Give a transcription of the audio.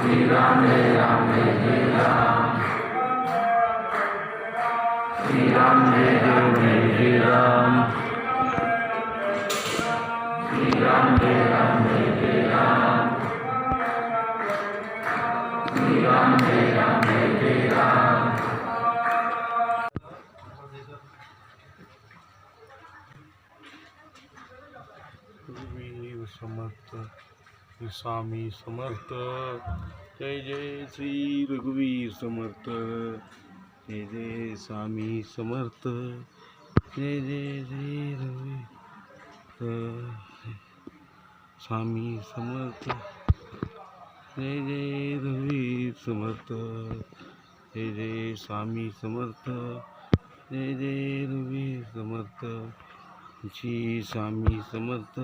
श्री राम जय राम जय जय राम श्री राम जय राम जय जय राम श्री राम जय राम जय जय राम श्री राम जय राम जय जय राम रघुवीर समर्थ श्री स्वामी समर्थ। जय जय श्री रघुवीर समर्थ। जय जय स्वामी समर्थ। जय जय श्री रघुवीर स्वामी समर्थ। जय जय रघुवीर समर्थ। जय जय स्वामी समर्थ। जय जय रघुवीर समर्थ। जी स्वामी समर्थ।